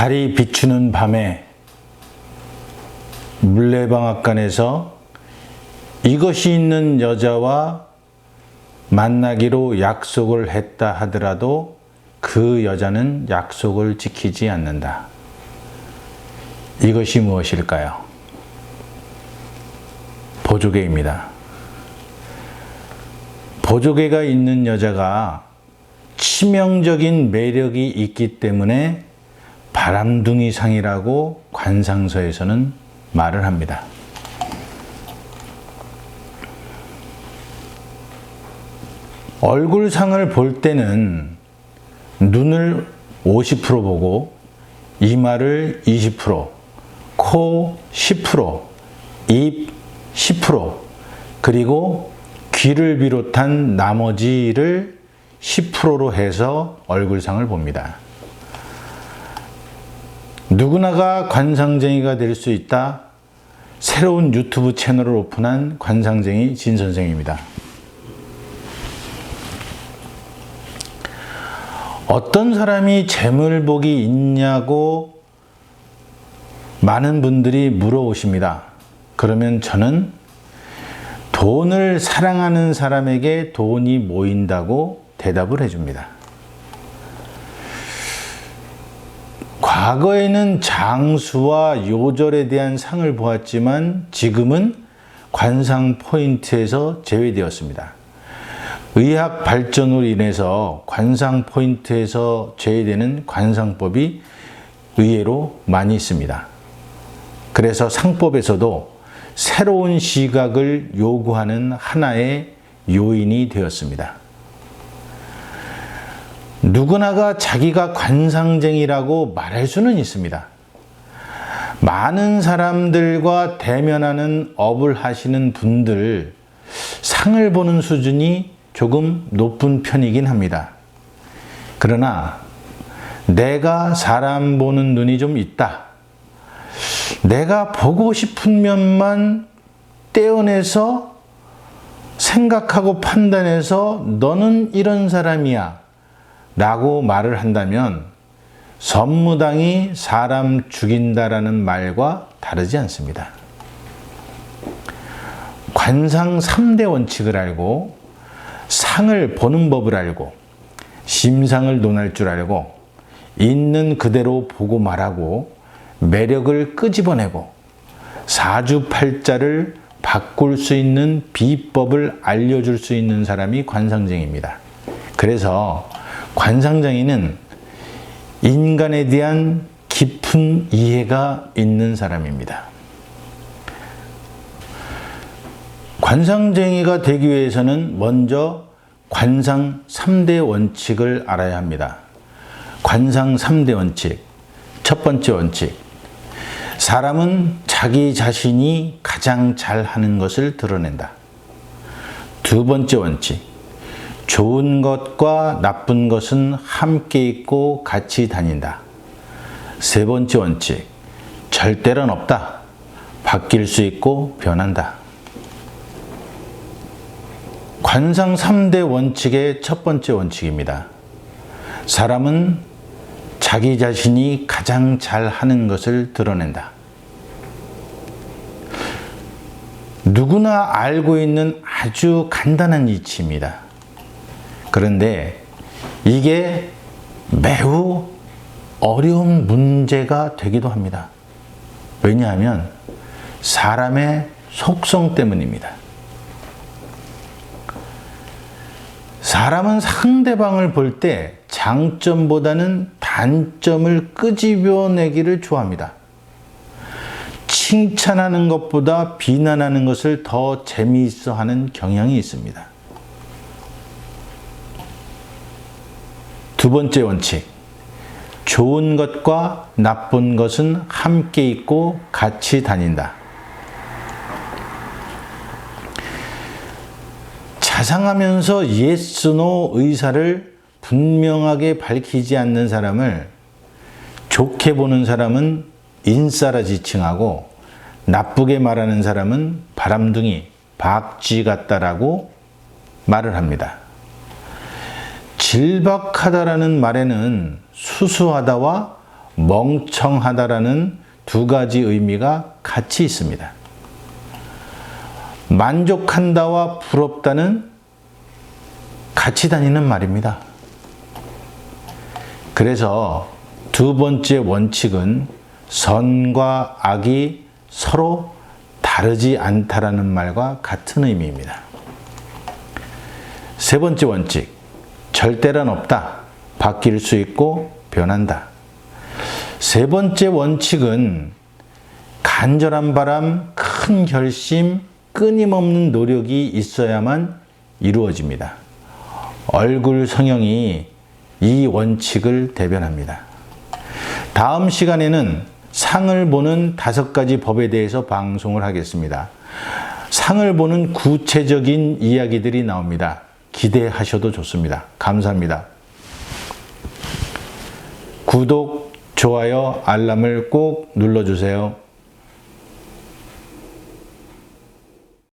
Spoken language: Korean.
달이 비추는 밤에 물레방앗간에서 이것이 있는 여자와 만나기로 약속을 했다 하더라도 그 여자는 약속을 지키지 않는다. 이것이 무엇일까요? 보조개입니다. 보조개가 있는 여자가 치명적인 매력이 있기 때문에 바람둥이 상이라고 관상서에서는 말을 합니다. 얼굴상을 볼 때는 눈을 50% 보고 이마를 20%, 코 10%, 입 10%, 그리고 귀를 비롯한 나머지를 10%로 해서 얼굴상을 봅니다. 누구나가 관상쟁이가 될 수 있다. 새로운 유튜브 채널을 오픈한 관상쟁이 진 선생입니다. 어떤 사람이 재물복이 있냐고 많은 분들이 물어오십니다. 그러면 저는 돈을 사랑하는 사람에게 돈이 모인다고 대답을 해줍니다. 과거에는 장수와 요절에 대한 상을 보았지만 지금은 관상 포인트에서 제외되었습니다. 의학 발전으로 인해서 관상 포인트에서 제외되는 관상법이 의외로 많이 있습니다. 그래서 상법에서도 새로운 시각을 요구하는 하나의 요인이 되었습니다. 누구나가 자기가 관상쟁이라고 말할 수는 있습니다. 많은 사람들과 대면하는 업을 하시는 분들 상을 보는 수준이 조금 높은 편이긴 합니다. 그러나 내가 사람 보는 눈이 좀 있다. 내가 보고 싶은 면만 떼어내서 생각하고 판단해서 너는 이런 사람이야. 라고 말을 한다면 선무당이 사람 죽인다라는 말과 다르지 않습니다. 관상 3대 원칙을 알고 상을 보는 법을 알고 심상을 논할 줄 알고 있는 그대로 보고 말하고 매력을 끄집어내고 사주팔자를 바꿀 수 있는 비법을 알려줄 수 있는 사람이 관상쟁입니다. 그래서 관상장애는 인간에 대한 깊은 이해가 있는 사람입니다. 관상쟁이가 되기 위해서는 먼저 관상 3대 원칙을 알아야 합니다. 관상 3대 원칙. 첫 번째 원칙. 사람은 자기 자신이 가장 잘하는 것을 드러낸다. 두 번째 원칙. 좋은 것과 나쁜 것은 함께 있고 같이 다닌다. 세 번째 원칙. 절대는 없다. 바뀔 수 있고 변한다. 관상 3대 원칙의 첫 번째 원칙입니다. 사람은 자기 자신이 가장 잘 하는 것을 드러낸다. 누구나 알고 있는 아주 간단한 이치입니다. 그런데 이게 매우 어려운 문제가 되기도 합니다. 왜냐하면 사람의 속성 때문입니다. 사람은 상대방을 볼 때 장점보다는 단점을 끄집어내기를 좋아합니다. 칭찬하는 것보다 비난하는 것을 더 재미있어 하는 경향이 있습니다. 두 번째 원칙. 좋은 것과 나쁜 것은 함께 있고 같이 다닌다. 자상하면서 yes, 의사를 분명하게 밝히지 않는 사람을 좋게 보는 사람은 인싸라 지칭하고 나쁘게 말하는 사람은 바람둥이, 박쥐 같다라고 말을 합니다. 질박하다라는 말에는 수수하다와 멍청하다라는 두 가지 의미가 같이 있습니다. 만족한다와 부럽다는 같이 다니는 말입니다. 그래서 두 번째 원칙은 선과 악이 서로 다르지 않다라는 말과 같은 의미입니다. 세 번째 원칙, 절대란 없다. 바뀔 수 있고 변한다. 세 번째 원칙은 간절한 바람, 큰 결심, 끊임없는 노력이 있어야만 이루어집니다. 얼굴 성형이 이 원칙을 대변합니다. 다음 시간에는 상을 보는 다섯 가지 법에 대해서 방송을 하겠습니다. 상을 보는 구체적인 이야기들이 나옵니다. 기대하셔도 좋습니다. 감사합니다. 구독, 좋아요, 알람을 꼭 눌러주세요.